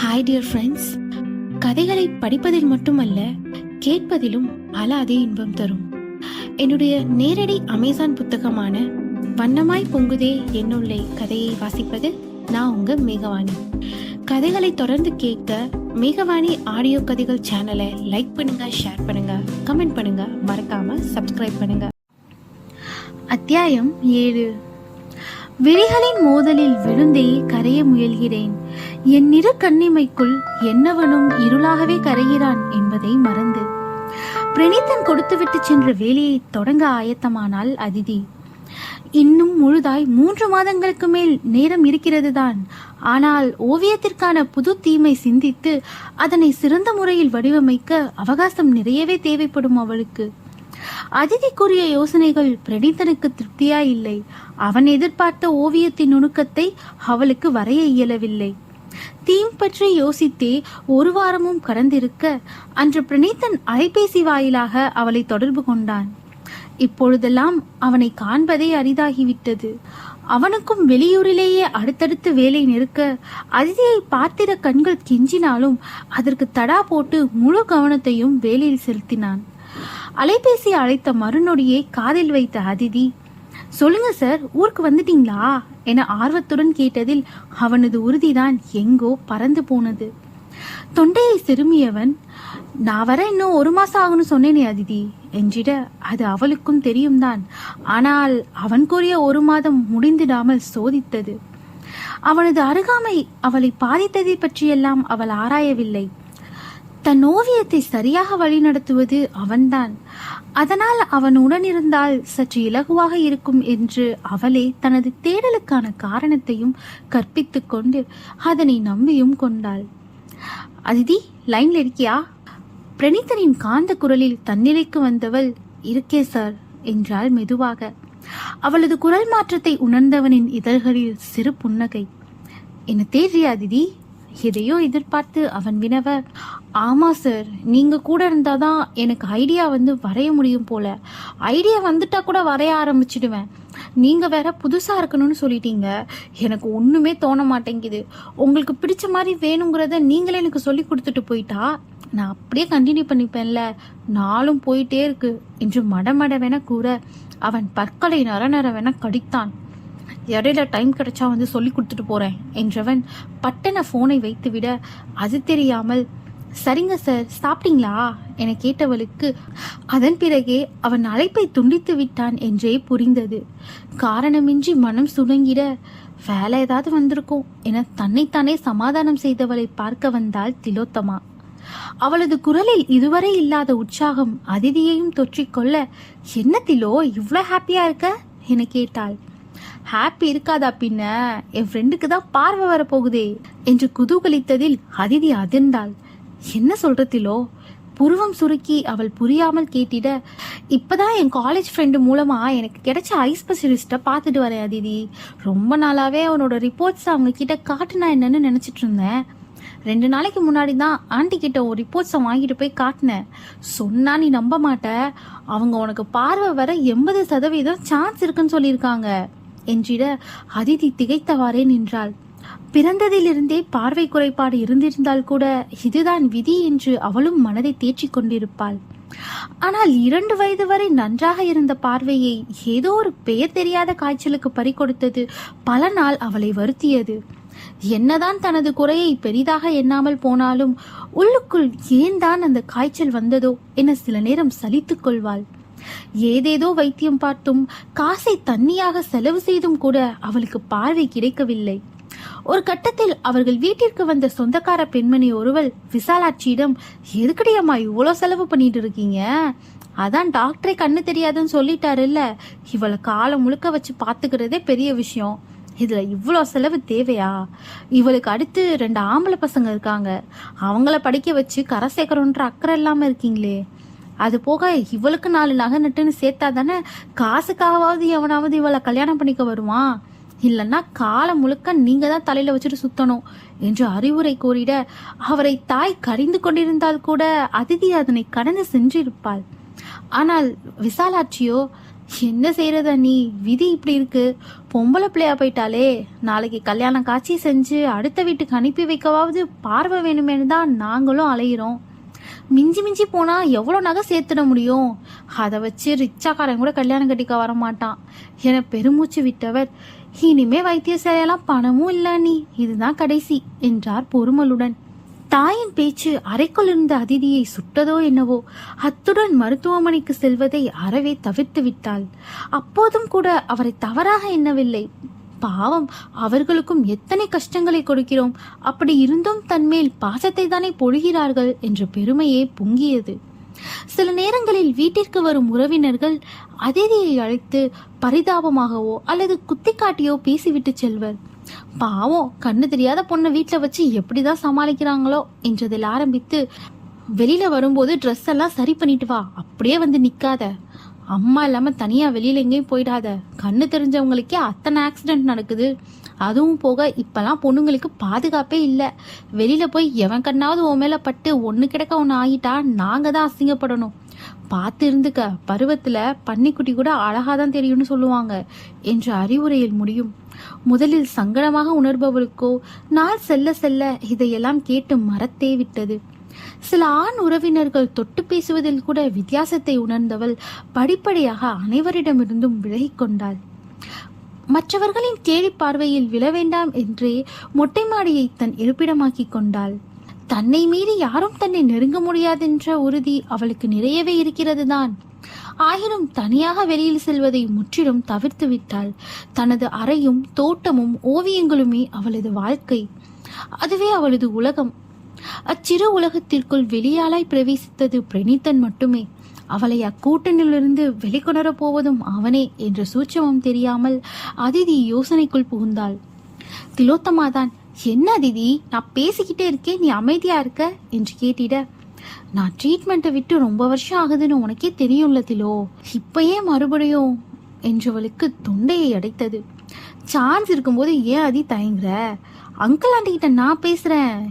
Hi dear friends கதைகளை படிப்பதில் மட்டுமல்ல கேட்பதிலும் அலாதே இன்பம் தரும். என்னுடைய நேரடி அமேசான் புத்தகமான வண்ணமாய் பொங்குதே என்னுள்ளே கதையை வாசிப்பது நான் உங்க மேகவாணி. கதைகளை தொடர்ந்து கேட்க மேகவாணி ஆடியோ கதைகள் சேனலை லைக் பண்ணுங்க ஷேர் பண்ணுங்க கமெண்ட் பண்ணுங்க மறக்காம சப்ஸ்கிரைப் பண்ணுங்க. அத்தியாயம் ஏழு. விழிகளின் மோதலில் விழுந்தே கரைய முயல்கிறேன். என் நிற கண்ணிமைக்குள் என்னவனும் இருளாகவே கரைகிறான் என்பதை மறந்து பிரணீத்தன் கொடுத்துவிட்டு சென்ற வேலையை தொடங்க ஆயத்தமானால் அதிதி. இன்னும் முழுதாய் மூன்று மாதங்களுக்கு மேல் நேரம் இருக்கிறதுதான். ஆனால் ஓவியத்திற்கான புது தீமை சிந்தித்து அதனை சிறந்த முறையில் வடிவமைக்க அவகாசம் நிறையவே தேவைப்படும் அவளுக்கு. அதிதிக்குரிய யோசனைகள் பிரணீத்தனுக்கு திருப்தியா இல்லை அவன் எதிர்பார்த்த ஓவியத்தின் நுணுக்கத்தை அவளுக்கு வரைய இயலவில்லை. தீம் பற்றி யோசித்தே ஒரு வாரமும் கடந்திருக்க அன்று பிரணீத்தன் அலைபேசி வாயிலாக அவளை தொடர்பு கொண்டான். இப்பொழுதெல்லாம் அவனை காண்பதே அரிதாகிவிட்டது. அவனுக்கும் வெளியூரிலேயே அடுத்தடுத்து வேலை நிற்க அதிதியை பார்த்திட கண்கள் கெஞ்சினாலும் அதற்கு தடா போட்டு முழு கவனத்தையும் வேலையில் செலுத்தினான். அலைபேசி அழைத்த மறுநொடியை காதில் வைத்த அதிதி சொல்லுங்க சார் ஊருக்கு வந்துட்டீங்களா? என ஆர்வத்துடன் கேட்டதில் அவனது உறுதிதான் எங்கோ பறந்து போனது. தொண்டையை சிறுமியவன் நான் வர இன்னும் ஒரு மாசம் ஆகும்னு சொன்னேனே அதிதி என்றிட அது அவளுக்கும் தெரியும் தான் ஆனால் அவன் கூறிய ஒரு மாதம் முடிந்திடாமல் சோதித்தது. அவனது அருகாமை அவளை பாதித்ததை பற்றியெல்லாம் அவள் ஆராயவில்லை. தன் ஓவியத்தை சரியாக வழிநடத்துவது அவன்தான். அதனால் அவன் உடனிருந்தால் சற்று இலகுவாக இருக்கும் என்று அவளே தனது தேடலுக்கான காரணத்தையும் கற்பித்து கொண்டு அதனை நம்பியும் கொண்டாள். அதிதி லைன்ல இருக்கியா? பிரணீதனின் காந்த குரலில் தன்னிலைக்கு வந்தவள் இருக்கே சார் என்றாள் மெதுவாக. அவளது குரல் மாற்றத்தை உணர்ந்தவனின் இதழ்களில் சிறு புன்னகை. என்ன தேடுறியா அதிதி எதையோ எதிர்பார்த்து அவன் வினவ ஆமாம் சார் நீங்கள் கூட இருந்தால் தான் எனக்கு ஐடியா வந்து வரைய முடியும் போல. ஐடியா வந்துட்டா கூட வரைய ஆரம்பிச்சிடுவேன். நீங்கள் வேற புதுசாக இருக்கணும்னு சொல்லிட்டீங்க. எனக்கு ஒன்றுமே தோண மாட்டேங்குது. உங்களுக்கு பிடிச்ச மாதிரி வேணுங்கிறத நீங்களே எனக்கு சொல்லி கொடுத்துட்டு போயிட்டா நான் அப்படியே கண்டினியூ பண்ணிப்பேன்ல. நாளும் போயிட்டே இருக்கு. என்று மடமட வேணா கூற அவன் பற்களை நரநரவென கடித்தான். இடையில டைம் கிடைச்சா வந்து சொல்லி கொடுத்துட்டு போறேன் என்றவன் பட்டன போனை வைத்துவிட அது தெரியாமல் சரிங்க சார் சாப்பிட்டீங்களா? என கேட்டவளுக்கு அதன் பிறகே அவன் அழைப்பை துண்டித்து விட்டான் என்றே புரிந்தது. காரணமின்றி மனம் சுணங்கிட வேலை ஏதாவது வந்திருக்கும் என தன்னைத்தானே சமாதானம் செய்தவளை பார்க்க வந்தாள் திலோத்தமா. அவளது குரலில் இதுவரை இல்லாத உற்சாகம் அதிதியையும் தொற்றிக்கொள்ள என்ன திலோ இவ்வளோ ஹாப்பியா இருக்க? என கேட்டாள். ஹாப்பி இருக்காதா பின்ன? என் ஃப்ரெண்டுக்கு தான் பார்வை வரப்போகுதே என்று குதூகலித்ததில் அதிதி அதிர்ந்தாள். என்ன சொல்றதிலோ? புருவம் சுருக்கி அவள் புரியாமல் கேட்டிட இப்போதான் என் காலேஜ் ஃப்ரெண்டு மூலமாக எனக்கு கிடைச்ச ஐ ஸ்பெஷலிஸ்ட்டை பார்த்துட்டு வரேன் அதிதி. ரொம்ப நாளாகவே அவனோட ரிப்போர்ட்ஸ் அவங்க கிட்ட காட்டுனா என்னன்னு நினச்சிட்டு இருந்தேன். ரெண்டு நாளைக்கு முன்னாடி தான் ஆண்டி கிட்ட ஒரு ரிப்போர்ட்ஸை வாங்கிட்டு போய் காட்டினேன். சொன்னா நீ நம்ப மாட்ட. அவங்க உனக்கு பார்வை வர எண்பது சதவீதம் சான்ஸ் இருக்குன்னு சொல்லியிருக்காங்க. என்றிட அதிதி திகைத்தவாறே நின்றாள். பிறந்ததிலிருந்தே பார்வை குறைபாடு இருந்திருந்தால் கூட இதுதான் விதி என்று அவளும் மனதை தேற்றிக் கொண்டிருப்பாள். ஆனால் இரண்டு வயது வரை நன்றாக இருந்த பார்வையை ஏதோ ஒரு பெயர் தெரியாத காய்ச்சலுக்கு பறிகொடுத்தது பல நாள் அவளை வருத்தியது. என்னதான் தனது குறையை பெரிதாக எண்ணாமல் போனாலும் உள்ளுக்குள் ஏன் தான் அந்த காய்ச்சல் வந்ததோ என சில நேரம் சலித்துக் கொள்வாள். ஏதேதோ வைத்தியம் பார்த்தும் காசை தண்ணியாக செலவு செய்தும் கூட அவளுக்கு பார்வை கிடைக்கவில்லை. ஒரு கட்டத்தில் அவர்கள் வீட்டிற்கு வந்த சொந்தக்கார பெண்மணி ஒருவள் விசாலாட்சியிடம் எதுக்கடி அம்மா இவ்வளோ செலவு பண்ணிட்டு இருக்கீங்க அதான் டாக்டரே கண்ணு தெரியாதுன்னு சொல்லிட்டாருல்ல. இவளை காலம் முழுக்க வச்சு பாத்துக்கிறதே பெரிய விஷயம். இதுல இவ்வளோ செலவு தேவையா? இவளுக்கு அடுத்து ரெண்டு ஆம்பளை பசங்க இருக்காங்க. அவங்கள படிக்க வச்சு கரை சேர்க்கறோன்ற அக்கறை இல்லாம இருக்கீங்களே. அது போக இவளுக்கு நாலு நகை நட்டுன்னு சேர்த்தா தானே காசுக்காகவாவது எவனாவது இவளை கல்யாணம் பண்ணிக்க வருவான்? இல்லைன்னா காலம் முழுக்க நீங்க தான் தலையில வச்சுட்டு சுத்தணும் என்று அறிவுரை கூறிட அவரை தாய் கரிந்து கொண்டிருந்தால் கூட அதிதி அதனை கடந்து சென்றிருப்பாள். ஆனால் விசாலாட்சியோ என்ன செய்யறத நீ விதி இப்படி இருக்கு. பொம்பளை பிள்ளையா போயிட்டாலே நாளைக்கு கல்யாணம் காட்சி செஞ்சு அடுத்த வீட்டுக்கு அனுப்பி வைக்கவாவது பார்வை வேணுமேனு தான் நாங்களும் அலையிறோம். மிஞ்சி மிஞ்சி போனா எவ்வளோ நகை சேர்த்துட முடியும்? அதை வச்சு ரிச்சாக்காரன் கூட கல்யாணம் கட்டிக்க வர மாட்டான் என பெருமூச்சு விட்டவர் இனிமே வைத்தியசாலையெல்லாம் பணமும் இல்ல நீ இதுதான் கடைசி என்றார் பொறுமலுடன். தாயின் பேச்சு அறைக்குள் இருந்த அதிதியை சுட்டதோ என்னவோ அத்துடன் மருத்துவமனைக்கு செல்வதை அறவே தவிர்த்து விட்டாள். அப்போதும் கூட அவரை தவறாக எண்ணவில்லை. பாவம் அவர்களுக்கும் எத்தனை கஷ்டங்களை கொடுக்கிறோம். அப்படி இருந்தும் தன்மேல் பாசத்தை தானே பொழிகிறார்கள் என்ற பெருமையே பொங்கியது. சில நேரங்களில் வீட்டிற்கு வரும் உறவினர்கள் அதிதியை அழைத்து பரிதாபமாகவோ அல்லது குத்தி காட்டியோ பேசிவிட்டு செல்வர். பாவம் கண்ணு தெரியாத பொண்ணை வீட்டில் வச்சு எப்படிதான் சமாளிக்கிறாங்களோ என்றதில் ஆரம்பித்து வெளியில வரும்போது ட்ரெஸ் எல்லாம் சரி பண்ணிட்டு வா அப்படியே வந்து நிக்காத. அம்மா இல்லாம தனியா வெளியில எங்கேயும் போயிடாத. கண்ணு தெரிஞ்சவங்களுக்கே அத்தனை ஆக்சிடென்ட் நடக்குது. அதுவும் போக இப்போலாம் பொண்ணுங்களுக்கு பாதுகாப்பே இல்லை. வெளியில் போய் எவன் கண்ணாவது உன் மேலே பட்டு ஒன்று கிடக்க ஒன்று ஆகிட்டா நாங்கள் தான் அசிங்கப்படணும். பார்த்து இருந்துக்க பருவத்தில் பன்னிக்குட்டி கூட அழகாக தான் தெரியும்னு சொல்லுவாங்க என்ற அறிவுரையில் முடியும். முதலில் சங்கடமாக உணர்பவளுக்கோ நாள் செல்ல செல்ல இதையெல்லாம் கேட்டு மறத்தே விட்டது. சில ஆண் உறவினர்கள் தொட்டு பேசுவதில் கூட வித்தியாசத்தை உணர்ந்தவள் படிப்படியாக அனைவரிடமிருந்தும் விலகிக் கொண்டாள். மற்றவர்களின் தேடி பார்வையில் விழ வேண்டாம் என்றே மொட்டை மாடியை தன் இருப்பிடமாக்கிக் கொண்டாள். தன்னை மீறி யாரும் தன்னை நெருங்க முடியாதென்ற உறுதி அவளுக்கு நிறையவே இருக்கிறது தான் ஆயினும் தனியாக வெளியில் செல்வதை முற்றிலும் தவிர்த்து விட்டாள். தனது அறையும் தோட்டமும் ஓவியங்களுமே அவளது வாழ்க்கை. அதுவே அவளது உலகம். அச்சிறு உலகத்திற்குள் வெளியாளாய் பிரவேசித்தது பிரணீத்தன் மட்டுமே. அவளை அக்கூட்டணிலிருந்து வெளிக்கொணரப் போவதும் அவனே என்ற சூட்சமம் தெரியாமல் அதிதி யோசனைக்குள் புகுந்தாள். திலோத்தமாதான் என்ன அதிதி? நான் பேசிக்கிட்டே இருக்கேன் நீ அமைதியா இருக்க? என்று கேட்டிட. நான் ட்ரீட்மெண்ட்டை விட்டு ரொம்ப வருஷம் ஆகுதுன்னு உனக்கே தெரியும்ல திலோ. இப்போ ஏன் மறுபடியும் என்றவளுக்கு தொண்டையை அடைத்தது. சான்ஸ் இருக்கும்போது ஏன் அதி தயங்குற? அங்கிள் ஆண்டிகிட்ட நான் பேசுறேன்.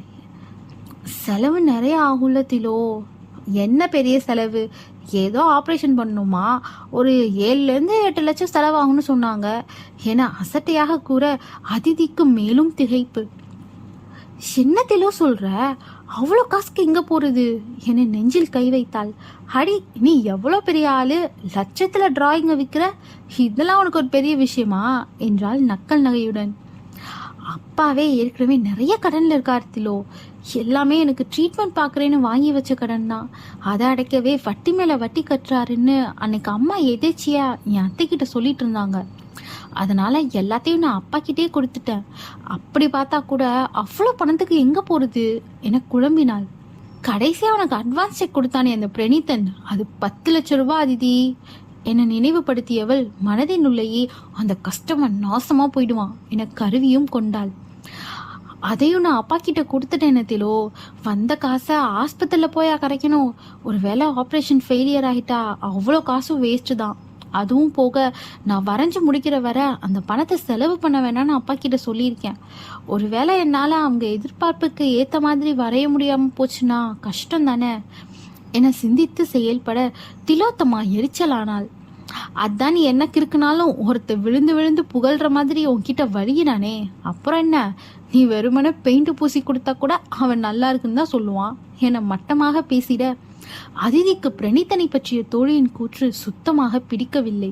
செலவு நிறைய ஆகும்ல திலோ. என்ன பெரிய செலவு? ஏதோ ஆப்ரேஷன் பண்ணணுமா ஒரு ஏழுலேருந்து எட்டு லட்சம் செலவாகும்னு சொன்னாங்க. என அசட்டையாக கூற அதிதிக்கு மேலும் திகைப்பு. சின்னத்திலோ சொல்ற? அவ்வளோ காசுக்கு எங்க போறது? என நெஞ்சில் கை வைத்தாள். அடி நீ எவ்வளோ பெரிய ஆளு? லட்சத்துல டிராயிங்கை விற்கிற இதெல்லாம் உனக்கு ஒரு பெரிய விஷயமா? என்றாள் நக்கல் நகையுடன். அப்பாவே ஏற்கனவே நிறைய கடன்ல இருக்கார் திலோ. எல்லாமே எனக்கு ட்ரீட்மெண்ட் பார்க்குறேன்னு வாங்கி வச்ச கடன் தான் அதை அடைக்கவே வட்டி மேலே வட்டி கட்டுறாருன்னு அன்னைக்கு அம்மா எதேச்சியா என் அத்தைக்கிட்ட சொல்லிட்டு இருந்தாங்க. அதனால எல்லாத்தையும் நான் அப்பா கிட்டே கொடுத்துட்டேன். அப்படி பார்த்தா கூட அவ்வளோ பணத்துக்கு எங்கே போகிறது என குழம்பினாள். கடைசியாக உனக்கு அட்வான்ஸ் செக் கொடுத்தானே அந்த பிரணீதன் அது பத்து லட்ச ரூபா அதிதி. என்னை நினைவுபடுத்தியவள் மனதின் உள்ளேயே அந்த கஸ்டமர் நாசமாக போயிடுவான் என கருவியும் கொண்டாள். அதையும் நான் அப்பா கிட்ட கொடுத்துட்டேன் திலோ. வந்த காசை ஆஸ்பத்திரியில் போய் கரைக்கணும் ஒரு வேளை ஆப்ரேஷன் ஃபெயிலியர் ஆகிட்டா அவ்வளோ காசும் வேஸ்ட்டு தான். அதுவும் போக நான் வரைஞ்சு முடிக்கிற வர அந்த பணத்தை செலவு பண்ண வேணாம்னு அப்பா கிட்ட சொல்லியிருக்கேன். ஒருவேளை என்னால் அவங்க எதிர்பார்ப்புக்கு ஏற்ற மாதிரி வரைய முடியாமல் போச்சுன்னா கஷ்டம் தானே என சிந்தித்து செயல்பட திலோத்தமா எரிச்சலானாள் அதான் நீ என்ன கிறுக்குனாலும் ஒருத்த விழுந்து விழுந்து புகழ்ற மாதிரி உன்கிட்ட வழியினானே அப்புறம் என்ன? நீ வெறுமனே பெயிண்ட் பூசி கொடுத்தா கூட அவன் நல்லா இருக்குன்னு தான் சொல்லுவான். என மட்டமாக பேசிட. அதிதிக்கு பிரணித்தனை பற்றிய தோழியின் கூற்று சுத்தமாக பிடிக்கவில்லை.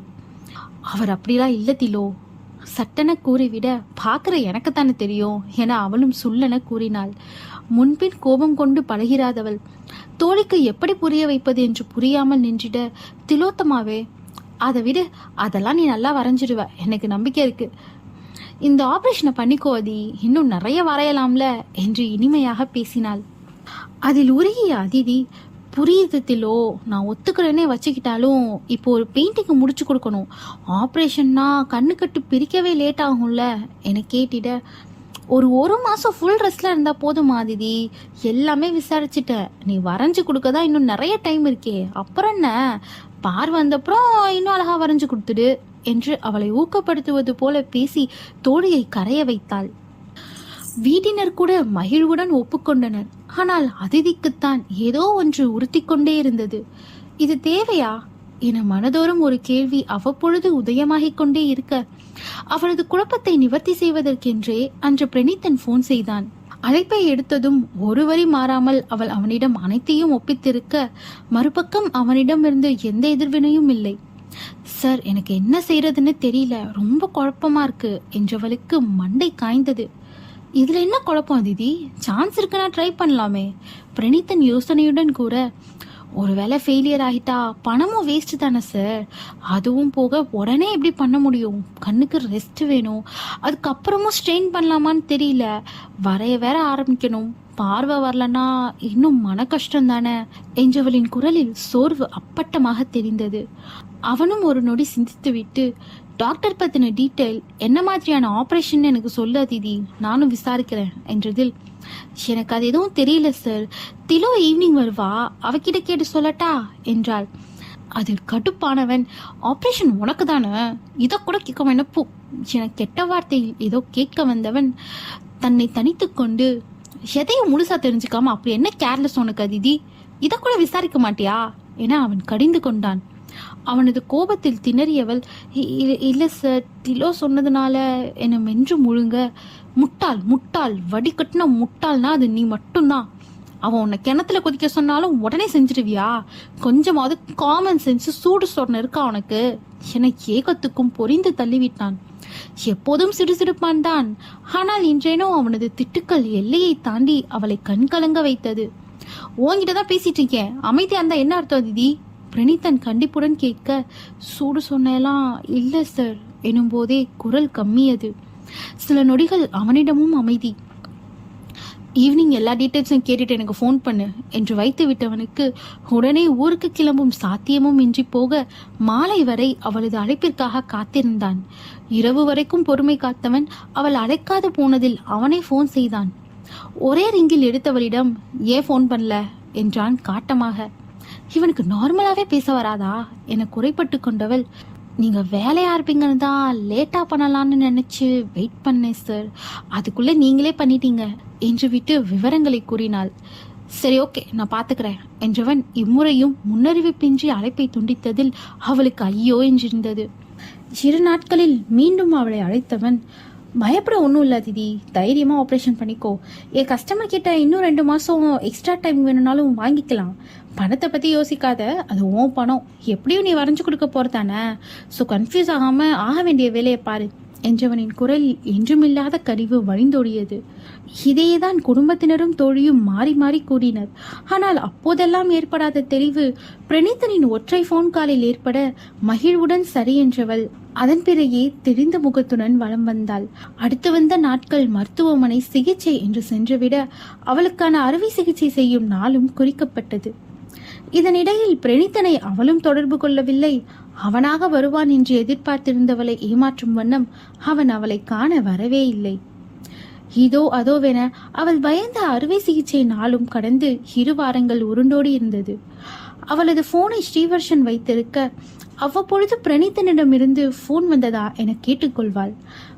அவர் அப்படிலாம் இல்லத்திலோ சட்டென கூறிவிட பார்க்குற எனக்குத்தானே தெரியும் என அவளும் சொல்லென கூறினாள். முன்பின் கோபம் கொண்டு பழகிறாதவள். தோழிக்கு எப்படி புரிய வைப்பது என்று புரியாமல் நின்றிட. திலோத்தமாவே அதை விடு. அதெல்லாம் நீ நல்லா வரைஞ்சிடுவ. எனக்கு நம்பிக்கை இருக்கு. இந்த ஆபரேஷனை பண்ணிக்கோ அதி இன்னும் நிறைய வரையலாம்ல என்று இனிமையாக பேசினாள். அதில் உருகிய அதிதி புரியுதத்திலோ நான் ஒத்துக்கிறேனே வச்சுக்கிட்டாலும் இப்போ ஒரு பெயிண்டிங்கை முடிச்சு கொடுக்கணும். ஆப்ரேஷன்னா கண்ணு கட்டு பிரிக்கவே லேட் ஆகும்ல என கேட்டிட. ஒரு ஒரு மாதம் ஃபுல் ரெஸ்ட்ல இருந்தால் போதுமா திதி எல்லாமே விசாரிச்சுட்டேன் நீ வரைஞ்சி கொடுக்க தான் இன்னும் நிறைய டைம் இருக்கே. அப்புறம் என்ன? பார் வந்தப்புறம் இன்னும் அழகா வரைஞ்சு கொடுத்துடு என்று அவளை ஊக்கப்படுத்துவது போல பேசி தோழியை கரைய வைத்தாள். வீட்டினர் கூட மகிழ்வுடன் ஒப்புக்கொண்டனர். ஆனால் அதிதிக்குத்தான் ஏதோ ஒன்று உறுத்தி கொண்டே இருந்தது. இது தேவையா? என மனதோறும் ஒரு கேள்வி அவ்வப்பொழுது உதயமாகிக் கொண்டே இருக்க. அவளது குழப்பத்தை நிவர்த்தி செய்வதற்கென்றே அன்று பிரணீத்தன் போன் செய்தான். அழைப்பை எடுத்ததும் ஒரு வரி மாறாமல் அவள் அவனிடம் அனைத்தையும் ஒப்பித்திருக்க மறுபக்கம் அவனிடமிருந்து எந்த எதிர்வினையும் இல்லை. சார் எனக்கு என்ன செய்யறதுன்னு தெரியல. ரொம்ப குழப்பமா இருக்கு என்றவளுக்கு மண்டை காய்ந்தது. இதுல என்ன குழப்பம் திதி சான்ஸ் இருக்குன்னா ட்ரை பண்ணலாமே பிரணீத்தன் யோசனையுடன் கூற ஒருவேளை ஃபெயிலியர் ஆகிட்டா பணமும் வேஸ்ட் தானே சார் அதுவும் போக உடனே எப்படி பண்ண முடியும்? கண்ணுக்கு ரெஸ்ட் வேணும். அதுக்கப்புறமும் ஸ்ட்ரெயின் பண்ணலாமான்னு தெரியல. வரைய வேற ஆரம்பிக்கணும். பார்வை வரலன்னா இன்னும் மன கஷ்டம் தானே. என்றவளின் குரலில் சோர்வு அப்பட்டமாக தெரிந்தது. அவனும் ஒரு நொடி சிந்தித்துவிட்டு டாக்டர் பத்தின டீட்டெயில் என்ன மாதிரியான ஆப்ரேஷன் எனக்கு சொல்லு அதிதி. நானும் விசாரிக்கிறேன் என்றதில் எனக்கு அது எதுவும் தெரியல சார் திலோ ஈவினிங் வருவா? அவகிட்ட கேட்டு சொல்லட்டா? என்றாள். அதில் கடுப்பானவன். ஆப்ரேஷன் உனக்கு தானே? இதை கூட கேட்க வேணாம் என கெட்ட வார்த்தையில் ஏதோ கேட்க வந்தவன் தன்னை தனித்து கொண்டு எதையும் முழுசா தெரிஞ்சுக்காம அப்படி என்ன கேர்லெஸ் உனக்கு அதிதி? இதை கூட விசாரிக்க மாட்டியா? என அவன் கடிந்து கொண்டான். அவனது கோபத்தில் திணறியவள் "இ- சார் திலோ சொன்னதுனால என்னை மென்று முழுங்க? முட்டாள் முட்டாள் வடிகட்டின முட்டாள்னா அது நீ மட்டும்தான் அவன் உன்னை கிணத்துல கொதிக்க சொன்னாலும் உடனே செஞ்சிருவியா கொஞ்சமாவது காமன் சென்ஸ் சூடு சொன்ன இருக்கா உனக்கு? என ஏகத்துக்கும் பொறிந்து தள்ளிவிட்டான். எப்போதும் சிடுசிடுப்பான் தான். ஆனால் இன்றேனோ அவனது திட்டுக்கள் எல்லையை தாண்டி அவளை கண்கலங்க வைத்தது. உன்கிட்ட தான் பேசிட்டு இருக்கேன். அமைதியா இருந்தா என்ன அர்த்தம் திதி? பிரணீதன் கண்டிப்புடன் கேட்க சூடு சொன்னேலாம் இல்லை சார் எனும்போதே குரல் கம்மியது. சில நொடிகள் அவனிடமும் அமைதி. ஈவினிங் எல்லா டீட்டெயில்ஸும் கேட்டுட்டு எனக்கு ஃபோன் பண்ணு என்று வைத்து விட்டவனுக்கு உடனே ஊருக்கு கிளம்பும் சாத்தியமும் இன்றி போக மாலை வரை அவளது அழைப்பிற்காக காத்திருந்தான். இரவு வரைக்கும் பொறுமை காத்தவன் அவள் அழைக்காது போனதில் அவனே ஃபோன் செய்தான். ஒரே ரிங்கில் எடுத்தவளிடம் ஏன் ஃபோன் பண்ணல? என்றான் காட்டமாக. இவனுக்கு நார்மலாவே பேச வராதா? என குறைப்பட்டு கொண்டவள். நீங்க வேலையா இருப்பீங்கன்னு தான் லேட்டா பண்ணலாம்னு நினைச்சு வெயிட் பண்ணேன் சார் அதுக்குள்ள நீங்களே பண்ணிட்டீங்க என்று விட்டு விவரங்களை கூறினாள். சரி ஓகே நான் பாத்துக்கிறேன் என்றவன் இம்முறையும் முன்னறிவிப்பின்றி அழைப்பை துண்டித்ததில் அவளுக்கு ஐயோ என்றிருந்தது. இரு நாட்களில் மீண்டும் அவளை அழைத்தவன் பயப்பட ஒன்றும் இல்லை திதி. தைரியமாக ஆப்ரேஷன் பண்ணிக்கோ. என் கஸ்டமர் கிட்ட இன்னும் ரெண்டு மாதம் எக்ஸ்ட்ரா டைம் வேணும்னாலும் வாங்கிக்கலாம். பணத்தை பற்றி யோசிக்காத அது உன் பணம். எப்படியும் நீ வரைஞ்சு கொடுக்க போகிறதானே ஸோ கன்ஃபியூஸ் ஆகாமல் ஆக வேண்டிய வேலையை பாரு. என்றவனின் குரல் என்றுமில்லாத கழிவு வழிந்தோடியது. இதையேதான் குடும்பத்தினரும் தோழியும் மாறி மாறி கூறினர். ஆனால் அப்போதெல்லாம் ஏற்படாத தெளிவு பிரணீத்தனின் ஒற்றை ஃபோன் காலில் ஏற்பட மகிழ்வுடன் சரி என்றவள். அதன் பிறகே தெரிந்த முகத்துடன் வலம் வந்தாள். அடுத்து வந்த நாட்கள் மருத்துவமனை சிகிச்சை என்று சென்றுவிட அவளுக்கான அறுவை சிகிச்சை செய்யும் நாளும் குறிக்கப்பட்டது. இதனிடையில் பிரணீத்தனை அவளும் தொடர்பு கொள்ளவில்லை. அவனாக வருவான் என்று எதிர்பார்த்திருந்தவளை ஏமாற்றும் வண்ணம் அவன் அவளை காண வரவே இல்லை. இதோ அதோவென அவள் பயந்த அறுவை சிகிச்சை நாளும் கடந்து இரு வாரங்கள் உருண்டோடி இருந்தது. அவளது போனை ஸ்ரீவர்ஷன் வைத்திருக்க அவ்வப்பொழுது பிரணீத்தனிடமிருந்து போன் வந்ததா என கேட்டுக்கொள்வாள்.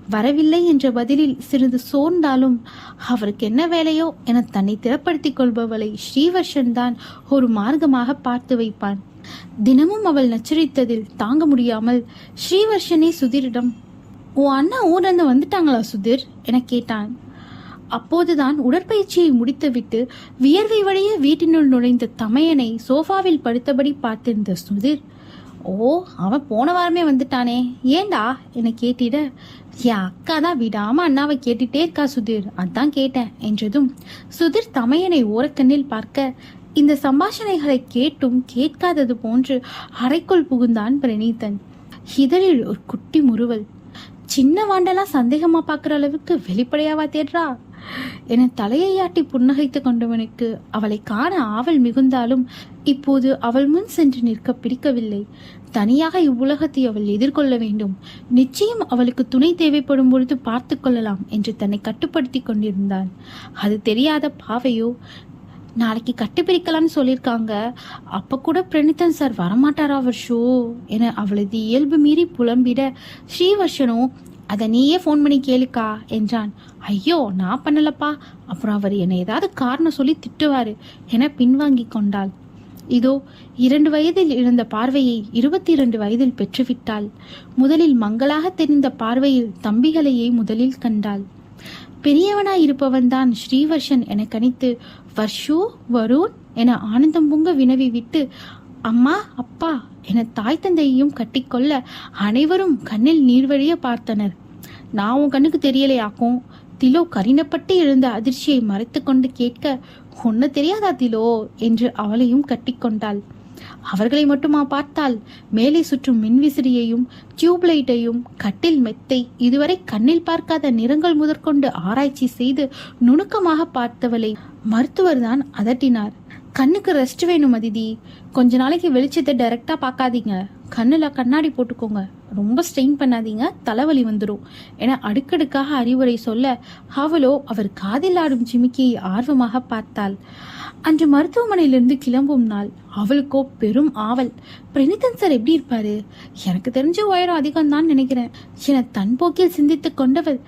வரவில்லை என்ற பதிலில் சிறிது சோர்ந்தாலும் அவருக்கு என்ன வேலையோ என தன்னை திறப்படுத்திக் கொள்பவளை ஸ்ரீவர்ஷன் தான் ஒரு மார்க்கமாக பார்த்து வைப்பான். தினமும் அவள் நச்சரித்ததில் தாங்க முடியாமல் ஸ்ரீவர்ஷனே சுதிரிடம் உன் அண்ணா ஊர்லேருந்து வந்துட்டாங்களா சுதிர்? என கேட்டான். அப்போதுதான் உடற்பயிற்சியை முடித்துவிட்டு வியர்வை வழிய வீட்டினுள் நுழைந்த தமையனை சோஃபாவில் படுத்தபடி பார்த்திருந்த சுதிர் ஓ அவன் போன வாரமே வந்துட்டானே. ஏண்டா என்னை கேட்டிட? என் அக்கா தான் விடாம அண்ணாவை கேட்டுட்டே இருக்கா சுதீர். அதான் கேட்டேன் என்றதும் சுதிர் தமையனை ஓரக்கண்ணில் பார்க்க இந்த சம்பாஷணைகளை கேட்டும் கேட்காதது போன்று அறைக்குள் புகுந்தான் பிரணீதன் இதழில் ஒரு குட்டி முறுவல். சின்ன வாண்டெல்லாம் சந்தேகமா பார்க்குற அளவுக்கு வெளிப்படையாவா தேடுறா? என தலையையாட்டி புன்னகைத்து கொண்டவனுக்கு அவளை காண ஆவல் மிகுந்தாலும் இப்போது அவள் முன் சென்று நிற்க பிடிக்கவில்லை. தனியாக இவ்வுலகத்தை அவள் எதிர்கொள்ள வேண்டும். நிச்சயம் அவளுக்கு துணை தேவைப்படும் பொழுது பார்த்து கொள்ளலாம் என்று தன்னை கட்டுப்படுத்தி கொண்டிருந்தான். அது தெரியாத பாவையோ நாளைக்கு கட்டுப்பிடிக்கலாம்னு சொல்லியிருக்காங்க அப்ப கூட பிரணீத்தன் சார் வரமாட்டாரா வர்ஷோ என அவளது இயல்பு மீறி புலம்பிட ஸ்ரீவர்ஷனோ அதை நீயே ஃபோன் பண்ணி கேளுக்கா என்றான். ஐயோ நான் பண்ணலப்பா. அப்புறம் அவர் என்னை ஏதாவது காரணம் சொல்லி திட்டுவாரு என பின்வாங்கி கொண்டாள். இதோ இரண்டு வயதில் இழந்த பார்வையை இருபத்தி இரண்டு வயதில் பெற்றுவிட்டாள். முதலில் மங்களாக தெரிந்த பார்வையில் தம்பிகளையே முதலில் கண்டாள். பெரியவனாய் இருப்பவன்தான் ஸ்ரீவர்ஷன் என கணித்து வர்ஷு வருண் என ஆனந்தம் பொங்க வினவி விட்டு அம்மா அப்பா என தாய் தந்தையையும் கட்டிக்கொள்ள அனைவரும் கண்ணில் நீர்வழிய பார்த்தனர். நான் உன் கண்ணுக்கு தெரியலையாக்கும்? திலோ கரினப்பட்டு எழுந்த அதிர்ச்சியை மறைத்துக்கொண்டு கேட்க ஒன்னு தெரியாதா திலோ? என்று அவளையும் கட்டிக்கொண்டாள். அவர்களை மட்டுமா பார்த்தால் மேலே சுற்றும் மின்விசிறியையும் டியூப்லைட்டையும் கட்டில் மெத்தை இதுவரை கண்ணில் பார்க்காத நிறங்கள் முதற்கொண்டு ஆராய்ச்சி செய்து நுணுக்கமாக பார்த்தவளை மருத்துவர்தான் அதட்டினார். கண்ணுக்கு ரெஸ்ட் வேணும் அதிதி. கொஞ்ச நாளைக்கு வெளிச்சத்தை டைரக்டா பார்க்காதீங்க. கண்ணுல கண்ணாடி போட்டுக்கோங்க. ரொம்ப ஸ்ட்ரெயின் பண்ணாதீங்க. தலைவலி வந்துடும் என அடுக்கடுக்காக அறிவுரை சொல்ல அவளோ அவர் காதில் ஆடும் ஜிமிக்கியை ஆர்வமாக பார்த்தாள். அன்று மருத்துவமனையிலிருந்து கிளம்பும் நாள். அவளுக்கோ பெரும் ஆவல். பிரணீதன் சார் எப்படி இருப்பாரு? எனக்கு தெரிஞ்ச உயரம் அதிகம் தான் நினைக்கிறேன். என தன் போக்கில் சிந்தித்து கொண்டவள்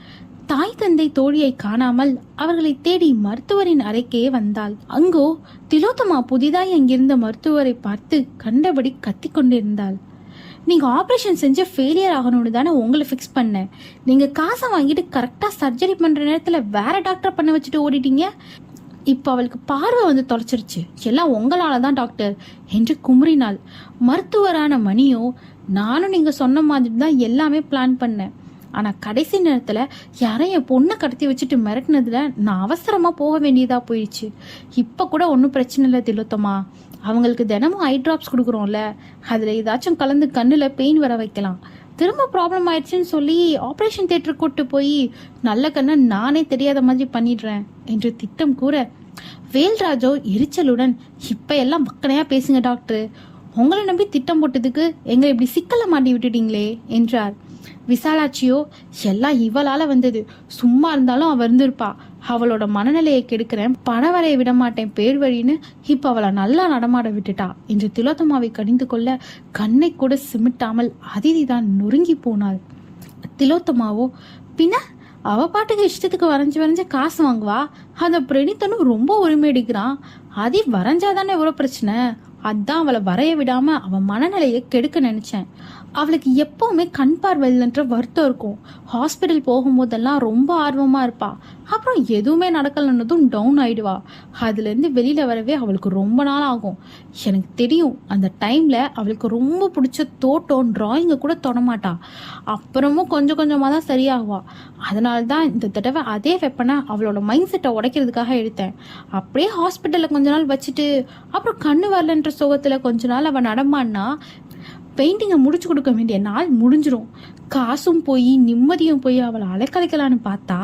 தாய் தந்தை தோழியை காணாமல் அவர்களை தேடி மருத்துவரின் அறைக்கே வந்தாள். அங்கோ திலோத்தமா புதிதாய் அங்கிருந்த மருத்துவரை பார்த்து கண்டபடி கத்திக் கொண்டிருந்தாள். நீங்க ஆபரேஷன் செஞ்ச ஃபெயிலியர் ஆகணும்னு தானே உங்களை ஃபிக்ஸ் பண்ணேன் நீங்க காசை வாங்கிட்டு கரெக்டா சர்ஜரி பண்ற நேரத்துல வேற டாக்டர் பண்ண வச்சுட்டு ஓடிட்டீங்க? இப்போ அவளுக்கு பார்வை வந்து தொலைச்சிருச்சு. எல்லாம் உங்களால் தான் டாக்டர் என்று குமுறினாள். மருத்துவரான மணியோ நானும் நீங்க சொன்ன மாதிரி தான் எல்லாமே பிளான் பண்ணேன். ஆனால் கடைசி நேரத்தில் யாரும் என் பொண்ணை கடத்தி வச்சுட்டு மிரட்டினதுல நான் அவசரமாக போக வேண்டியதாக போயிடுச்சு. இப்போ கூட ஒன்றும் பிரச்சனை இல்லை திலோத்தமா. அவங்களுக்கு தினமும் ஐ ட்ராப்ஸ் கொடுக்குறோம்ல. அதில் ஏதாச்சும் கலந்து கண்ணில் பெயின் வர வைக்கலாம். திரும்ப ப்ராப்ளம் ஆயிடுச்சுன்னு சொல்லி ஆப்ரேஷன் தேட்டருக்கு கூட்டு போய் நல்ல கண்ணை நானே தெரியாத மாதிரி பண்ணிடுறேன் என்று திட்டம் கூற வேல்ராஜோ எரிச்சலுடன் இப்போ எல்லாம் மக்கனையாக பேசுங்க டாக்டர். உங்களை நம்பி திட்டம் போட்டதுக்கு எங்களை இப்படி சிக்கலை மாட்டி விட்டுட்டீங்களே என்றார். விசாலாட்சியோ எல்லாம் இவளால வந்தது. சும்மா இருந்தாலும் அவ இருந்திருப்பா. அவளோட மனநிலையை கெடுக்கிறேன். பண வரைய விடமாட்டேன். பேர் வழின்னு இப்ப அவளை நல்லா நடமாட விட்டுட்டா. என்று திலோத்தமாவை கடிந்து கொள்ள கண்ணை கூட சிமிட்டாமல் அதிதி தான் நொறுங்கி போனாள். திலோத்தமாவோ பின்ன அவ பாட்டுக்கு இஷ்டத்துக்கு வரைஞ்சி வரைஞ்ச காசு வாங்குவா? அந்த பிரணித்தனும் ரொம்ப உரிமை அடிக்கிறான் அதி வரைஞ்சாதானே எவ்வளோ பிரச்சனை? அதான் அவளை வரைய விடாம அவன் மனநிலையை கெடுக்க நினைச்சேன். அவளுக்கு எப்போவுமே கண் பார்வை இல்லைன்ற வருத்தம் இருக்கும். ஹாஸ்பிட்டல் போகும்போதெல்லாம் ரொம்ப ஆர்வமாக இருப்பா. அப்புறம் எதுவுமே நடக்கலைன்னதும் டவுன் ஆயிடுவா. அதுலேருந்து வெளியில் வரவே அவளுக்கு ரொம்ப நாள் ஆகும். எனக்கு தெரியும் அந்த டைமில் அவளுக்கு ரொம்ப பிடிச்ச தோட்டம் ட்ராயிங்கை கூட தொடமாட்டா. அப்புறமும் கொஞ்சம் கொஞ்சமாக தான் சரியாகுவா. அதனால தான் இந்த தடவை அதே வெப்பனை அவளோட மைண்ட் செட்டை உடைக்கிறதுக்காக எடுத்தேன். அப்படியே ஹாஸ்பிட்டலில் கொஞ்ச நாள் வச்சுட்டு அப்புறம் கண்ணு வரலன்ற சுகத்தில் கொஞ்ச நாள் அவள் நடமாடினா பெயிண்டிங்கை முடிச்சு கொடுக்க வேண்டிய நாள் முடிஞ்சிடும் காசும் போய் நிம்மதியும் போய் அவளை அலைக்கலைக்கலான்னு பார்த்தா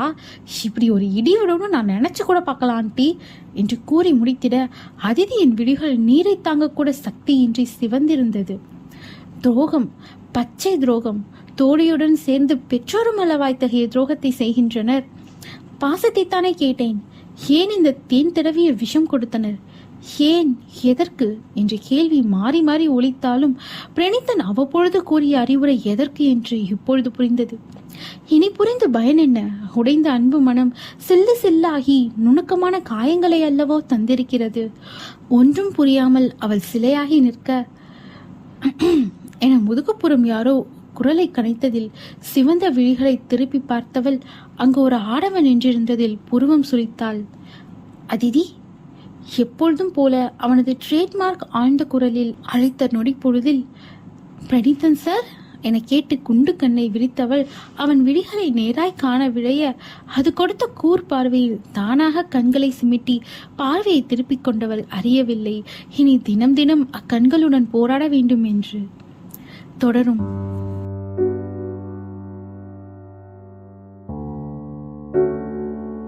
இப்படி ஒரு இடி விடணும்னு நான் நினச்சி கூட பார்க்கலான்ட்டி என்று கூறி முடித்திட அதிதியின் விழிகள் நீரை தாங்கக்கூட சக்தியின்றி சிவந்திருந்தது. துரோகம் பச்சை துரோகம் தோழியுடன் சேர்ந்து பெற்றோரும் அளவாய் இத்தகைய துரோகத்தை செய்கின்றனர். பாசத்தைத்தானே கேட்டேன். ஏன் இந்த தேன் தடவிய விஷம் கொடுத்தனர்? ஏன் எதற்கு? என்ற கேள்வி மாறி மாறி ஒழித்தாலும் பிரணீத்தன் அவ்வப்பொழுது கூறிய அறிவுரை எதற்கு என்று இப்பொழுது புரிந்தது. இனி புரிந்து பயன் என்ன? உடைந்த அன்பு மனம் சில்லு சில்லாகி நுணுக்கமான காயங்களை அல்லவோ தந்திருக்கிறது. ஒன்றும் புரியாமல் அவள் சிலையாகி நிற்க என முதுகுப்புறம் யாரோ குரலை கனைத்ததில் சிவந்த விழிகளை திருப்பி பார்த்தவள் அங்கு ஒரு ஆடவன் நின்றிருந்ததில் புருவம் சுரித்தாள். அதிதி எப்பொழுதும் போல அவனது ட்ரேட்மார்க் ஆழ்ந்த குரலில் அழைத்த நொடி பொழுதில் பிரணீதன் சார் என கேட்டு குண்டு கண்ணை விரித்தவள் அவன் விழிகளை நேராய் காண விழைய அது கொடுத்த கூர் பார்வையில் தானாக கண்களை சிமிட்டி பார்வையை திருப்பிக் கொண்டவள் அறியவில்லை. இனி தினம் தினம் அக்கண்களுடன் போராட வேண்டும் என்று. தொடரும்.